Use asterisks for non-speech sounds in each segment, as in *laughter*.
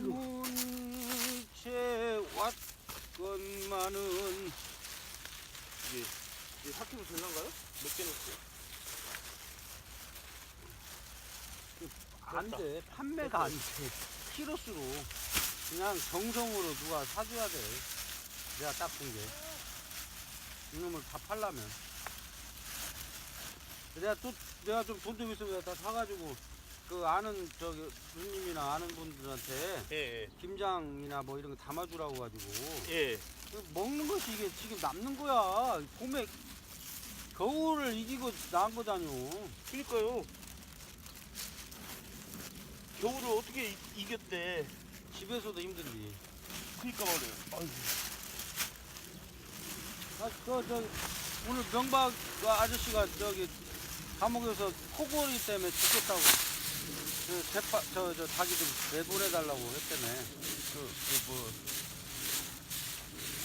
문채 왔건만은 이게 이게 4kg 될란가요? 몇개 넣었어요? 안 돼. 판매가 안 돼. 키로수로. 그냥 정성으로 누가 사줘야 돼. 내가 딱 본 게. 이놈을 다 팔라면. 내가 또, 내가 좀 돈 좀 있으면 다 사가지고, 그 아는, 저기, 누님이나 아는 분들한테 예, 예. 김장이나 뭐 이런 거 담아주라고 가지고. 예. 그 먹는 것이 이게 지금 남는 거야. 봄에, 겨울을 이기고 나은 거잖요. 그니까요. 겨울을 어떻게 이, 이겼대. 집에서도 힘든데. 그니까 말이에요. 아이고. 아, 저, 저, 오늘 명박 그 아저씨가 저기 감옥에서 코골이 때문에 죽겠다고 그 재파, 저, 저, 자기 좀 내보내 달라고 했다며. 그, 그, 뭐,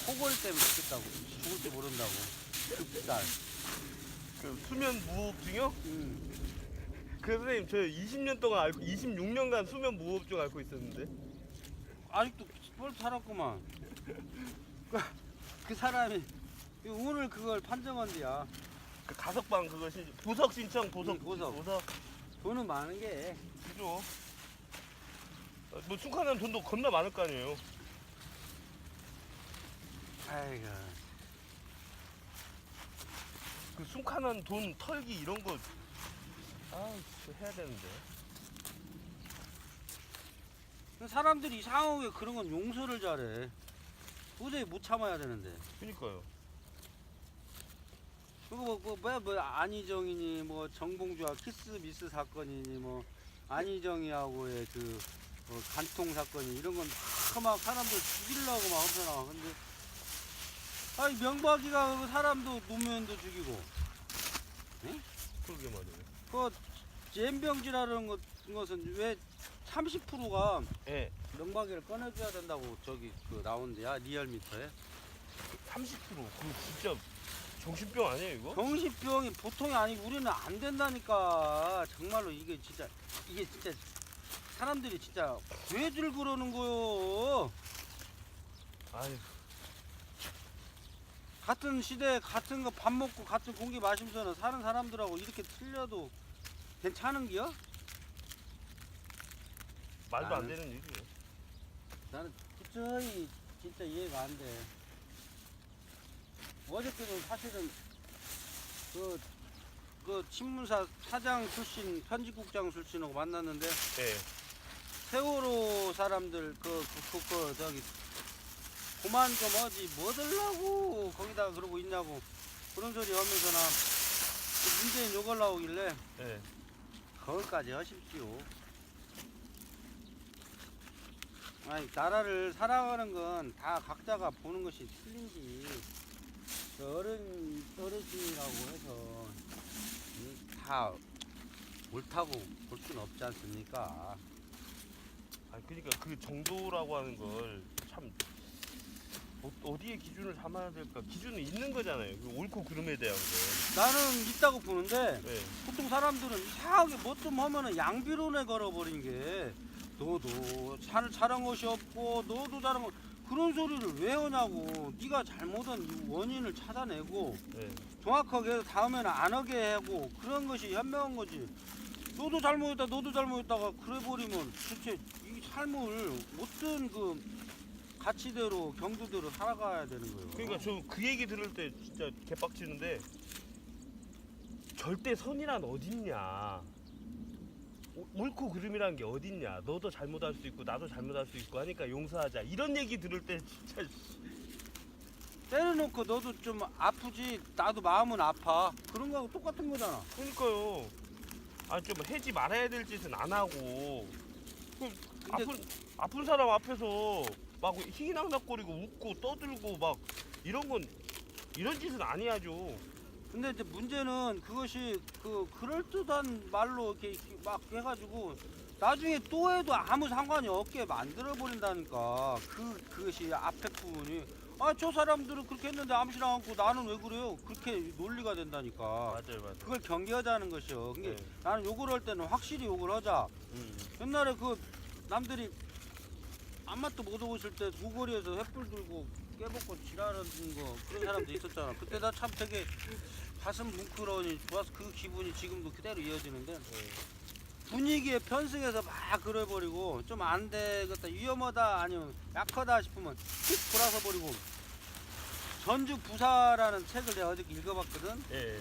코골이 때문에 죽겠다고. 죽을지 모른다고. 그 딸. 그 수면 무호흡증이요? 음. 그 선생님 저 20년 동안 앓고 26년간 수면 무호흡증 앓고 있었는데. 아직도 뻘 살았구만. 그, 그 사람이 오늘 그걸 판정한대야. 그 가석방 그거 신 보석 신청 보석 응, 보석. 보석 돈은 많은 게. 그죠. 어, 뭐 축하하는 돈도 겁나 많을 거 아니에요. 아이고. 그 숨가난 돈 털기 이런 거 아, 진짜 해야 되는데. 그 사람들이 이상하게 그런 건 용서를 잘해. 도저히 못 참아야 되는데. 그니까요. 그거 뭐, 뭐, 뭐, 뭐 안희정이니 뭐 정봉주와 키스 미스 사건이니 뭐 안희정이하고의 그 어, 간통 사건이 이런 건막 사람들 죽이려고 막 엄청나. 근데 아니 명박이가 그 사람도 노무현도 죽이고 그러게 말이에요. 그 잼병지라는 것, 것은 왜 30%가 예. 명박이를 꺼내줘야 된다고 저기 그 나온대야 리얼미터에 30% 그거 진짜 정신병 아니에요 이거? 정신병이 보통이 아니고 우리는 안 된다니까 정말로 이게 진짜 이게 진짜 사람들이 진짜 왜들 그러는 거요 아유 같은 시대에 같은 거 밥 먹고 같은 공기 마시면서 사는 사람들하고 이렇게 틀려도 괜찮은겨? 말도 안 나는- 되는 얘기예요. 나는 도저히 진짜 이해가 안 돼. 어저께도 사실은 그, 그 신문사 사장 출신 편집국장 출신하고 만났는데 예. 세월호 사람들 그, 그, 그, 그 저기 그만 좀 하지 뭐 들라고 거기다 그러고 있냐고 그런 소리 하면서나 그 문재인 욕을 나오길래 예. 거기까지 하십시오. 아니 나라를 살아가는 건 다 각자가 보는 것이 틀린지 그 어른 어르신이라고 해서 음, 다 옳다고 볼 수는 없지 않습니까? 아 그러니까 그 정도라고 하는 걸 참 어, 디에 기준을 삼아야 될까? 기준은 있는 거잖아요. 그 옳고 그름에 대한 거. 나는 있다고 보는데 예. 보통 사람들은 이상하게 뭐 좀 하면은 양비론에 걸어버린 게 너도 잘 자랑 것이 없고 너도 자랑 것 그런 소리를 왜 하냐고 네가 잘못한 이 원인을 찾아내고 예. 정확하게 다음에는 안 하게 하고 그런 것이 현명한 거지 너도 잘못했다 너도 잘못했다가 그래 버리면 도대체 이 삶을 어떤 그 가치대로 경두대로 살아가야 되는 거예요 그러니까 저 그 얘기 들을 때 진짜 개빡치는데 절대 선이란 어딨냐? 오- 옳고 그름이라는 게 어딨냐? 너도 잘못할 수 있고 나도 잘못할 수 있고 하니까 용서하자. 이런 얘기 들을 때 진짜 *laughs* 때려놓고 너도 좀 아프지 나도 마음은 아파 그런 거하고 똑같은 거잖아 그러니까요. 아 좀 해지 말아야 될 짓은 안 하고. 그럼 근데 아픈 아픈 사람 앞에서 막 희낙낙거리고 웃고 떠들고 막 이런 건 이런 짓은 안 해야죠. 근데 이제 문제는 그것이 그 그럴듯한 말로 이렇게 막 해가지고 나중에 또 해도 아무 상관이 없게 만들어 버린다니까 그 그것이 앞에 부분이 아 저 사람들은 그렇게 했는데 암시랑 않고 나는 왜 그래요 그렇게 논리가 된다니까 맞아요, 맞아요. 그걸 경계하자는 것이요 근데 네. 나는 욕을 할 때는 확실히 욕을 하자 음. 옛날에 그 남들이 안맛도 못 오실 때 구거리에서 횃불 들고 깨먹고 지랄하는 거 그런 사람도 있었잖아. 그때 나 참 되게 가슴 뭉클하니 좋아서 그 기분이 지금도 그대로 이어지는데 분위기에 편승해서 막 그래버리고 좀 안 되겠다 위험하다 아니면 약하다 싶으면 휙 돌아서 버리고 전주 부사라는 책을 내가 어저께 읽어봤거든. 예.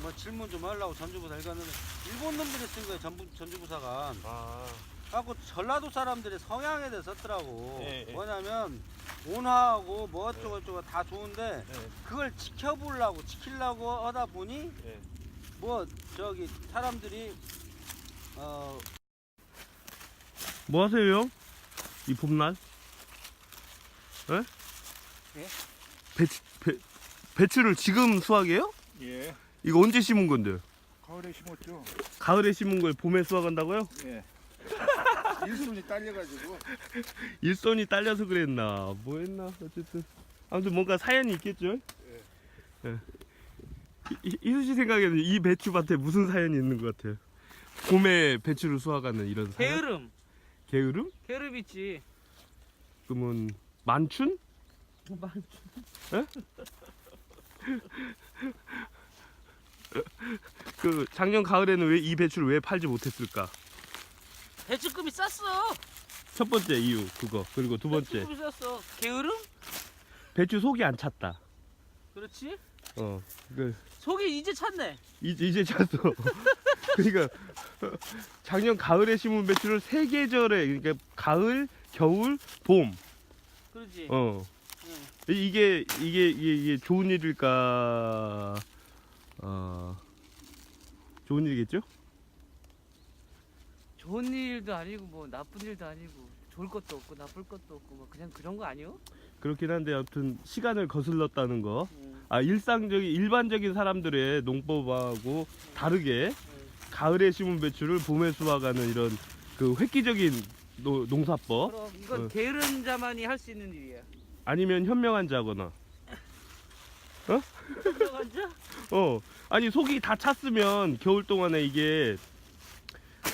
뭐 질문 좀 하려고 전주 부사 읽었는데 일본 놈들이 쓴 거야 전부, 전주 부사가. 아. 갖고 전라도 사람들의 성향에 대해 썼더라고. 예, 예. 뭐냐면 온화하고 뭐 어쩌고 저쩌고 다 좋은데 예. 그걸 지켜보려고 지키려고 하다 보니 예. 뭐 저기 사람들이 어 뭐 하세요? 이 봄날? 예? 예? 배추 배, 배추를 지금 수확해요? 예, 이거 언제 심은 건데? 가을에 심었죠. 가을에 심은 걸 봄에 수확한다고요? 예. *laughs* 일손이 딸려가지고 *laughs* 일손이 딸려서 그랬나 뭐 했나 어쨌든 아무튼 뭔가 사연이 있겠죠? 예. 이- 이- 이수 씨 생각에는 이 배추밭에 무슨 사연이 있는 것 같아요? 봄에 배추를 수확하는 이런 사연? 게으름 게으름? 게으름 있지 그러면 만춘? *laughs* 그 작년 가을에는 왜 이 배추를 왜 팔지 못했을까? 배추급이 쌌어 첫 번째 이유 그거 그리고 두 번째 배추급이 쌌어 게으름? 배추 속이 안 찼다. 그렇지 어, 그 속이 이제 찼네 이제 이제 찼어. *laughs* 그러니까 작년 가을에 심은 배추를 세 계절에 그러니까 가을, 겨울, 봄. 그렇지 어. 응. 이- 이게 이게 이게, 이게 좋은 일일까? 어. 좋은 일이겠죠? 일도 아니고 뭐 나쁜 일도 아니고 좋을 것도 없고 나쁠 것도 없고 뭐 그냥 그런 거 아니요? 그렇긴 한데 아무튼 시간을 거슬렀다는 거. 응. 아 일상적인 일반적인 사람들의 농법하고 다르게 가을에 심은 배추를 봄에 수확하는 이런 그 획기적인 노- 농사법 그럼 이건 어. 게으른 자만이 할 수 있는 일이야 아니면 현명한 자거나 *laughs* 현명한 자? 어 아니 속이 다 찼으면 겨울 동안에 이게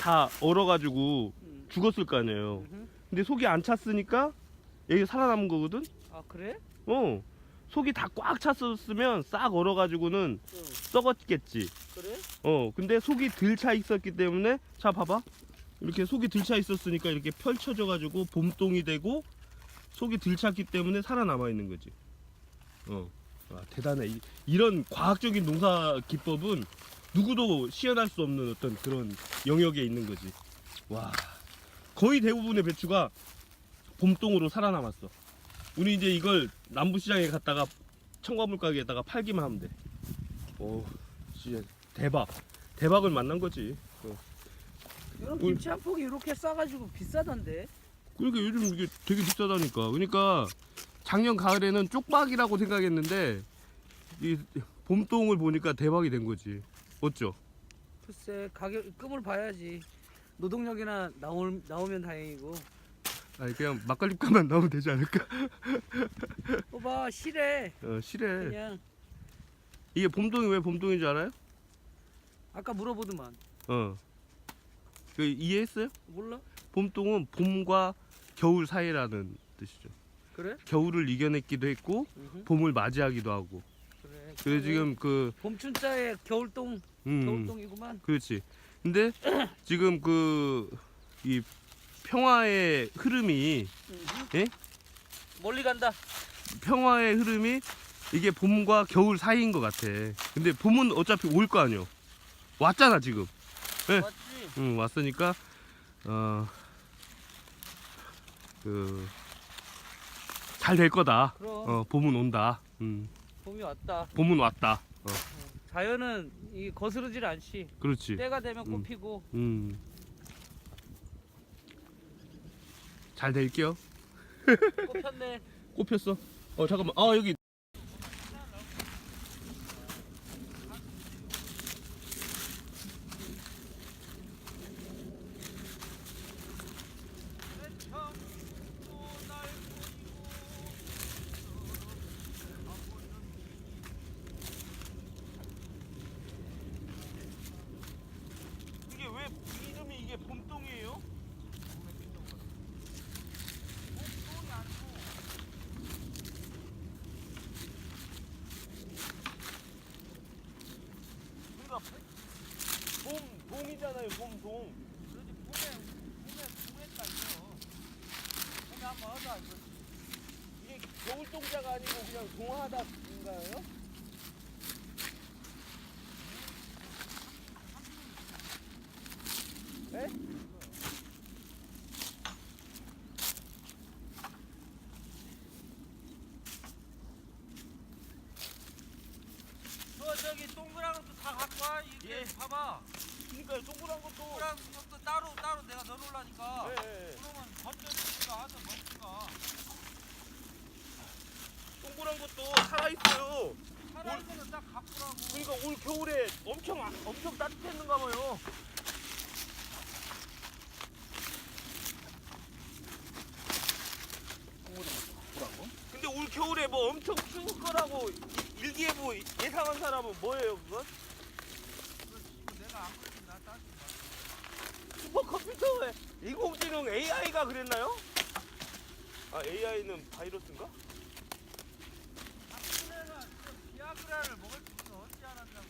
다 얼어가지고 응. 죽었을 거 아니에요 음흠. 근데 속이 안 찼으니까 이게 살아남은 거거든 아 그래? 어 속이 다 꽉 찼었으면 싹 얼어가지고는 응. 썩었겠지 그래? 어 근데 속이 들 차 있었기 때문에 자 봐봐 이렇게 속이 들 차 있었으니까 이렇게 펼쳐져 가지고 봄동이 되고 속이 들 찼기 때문에 살아남아 있는 거지 어 와, 대단해 이, 이런 과학적인 농사 기법은 누구도 시연할 수 없는 어떤 그런 영역에 있는 거지. 와. 거의 대부분의 배추가 봄동으로 살아남았어. 우리 이제 이걸 남부시장에 갔다가 청과물 가게에다가 팔기만 하면 돼 오 진짜 대박. 대박을 만난 거지. 이런 울- 김치 한 폭이 이렇게 싸가지고 비싸던데? 그러니까 요즘 이게 되게 비싸다니까. 그러니까 작년 가을에는 쪽박이라고 생각했는데 이 봄동을 보니까 대박이 된 거지 어쩌? 글쎄 가격 끔을 봐야지. 노동력이나 나올, 나오면 다행이고. 아니 그냥 막걸리 값만 나오면 되지 않을까? *laughs* 봐봐 실해. 어 실해. 그냥. 이게 봄동이 왜 봄동인 줄 알아요? 아까 물어보더만. 어 그 이해했어요? 몰라? 봄동은 봄과 겨울 사이라는 뜻이죠. 그래? 겨울을 이겨냈기도 했고. 봄을 맞이하기도 하고 그래 그래 지금 그 봄춘자에 겨울동 음, 겨울동이구만 그렇지. 근데 지금 그 이 평화의 흐름이 예? 멀리 간다 평화의 흐름이 이게 봄과 겨울 사이인 것 같아. 근데 봄은 어차피 올 거 아니요. 왔잖아 지금. 네. 맞지? 응 왔으니까 어그 잘 될 거다. 그럼 어 봄은 온다. 음 봄이 왔다 봄은 왔다. 어 자연은 이 거스르질 않지 그렇지. 때가 되면 꽃 음. 피고 음. 잘 될게요. 꽃 폈네 *laughs* 꼽혔어. 어 잠깐만. 아 여기. 봄, 봄이잖아요, 봄동 그러지 봄에 봄에 봄했다 이거. 봄에 한번 하자 이거. 이게 겨울 동자가 아니고 그냥 동화다, 인가요? 봐봐. 그러니까 동그란 것도 동그란 것도 따로 따로 내가 넣어놓으라니까. 예, 예, 예. 그러면 건져주기가 하든 먹기가. 동그란 것도 살아 있어요 살아있는 거딱 갖고 라고. 그러니까 올 겨울에 엄청 아- 엄청 따뜻했는가 봐요? 근데 올 겨울에 뭐 엄청 추울 거라고 이- 일기예보 예상한 사람은 뭐예요 그건? 내가 안 그러면 나 따지 마. 슈퍼 컴퓨터에 인공지능 AI가 그랬나요? 아 AI는 바이러스인가? 박근혜가 그 비아그라를 먹을 줄은 어찌 알았냐고.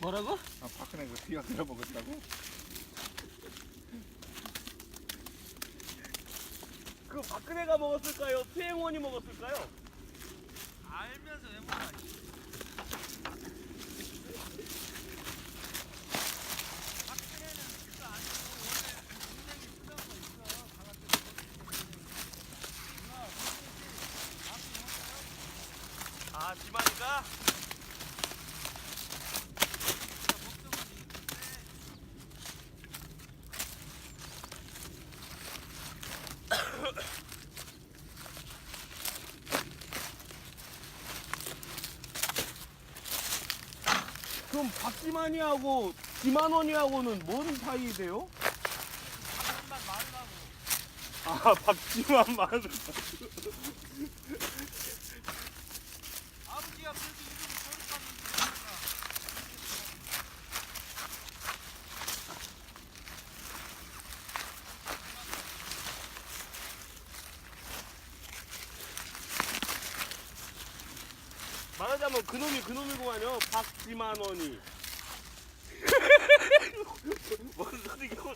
뭐라고? 아 박근혜 그 비가 들어 먹었다고? 그 박근혜가 먹었을까요? 수행원이 먹었을까요? 알면서 왜 먹어? 박근혜는 그거 아니고 원래 동생이 쓰던 거 있어. 강 아지. 아 지만이가? 그럼 박지만이하고 김한원이하고는 뭔 사이세요? 한만 말라고. 아 박지만 마늘 말하자면 뭐 그놈이 그놈이구만요. 박지만원이. *laughs* 뭔 소리야?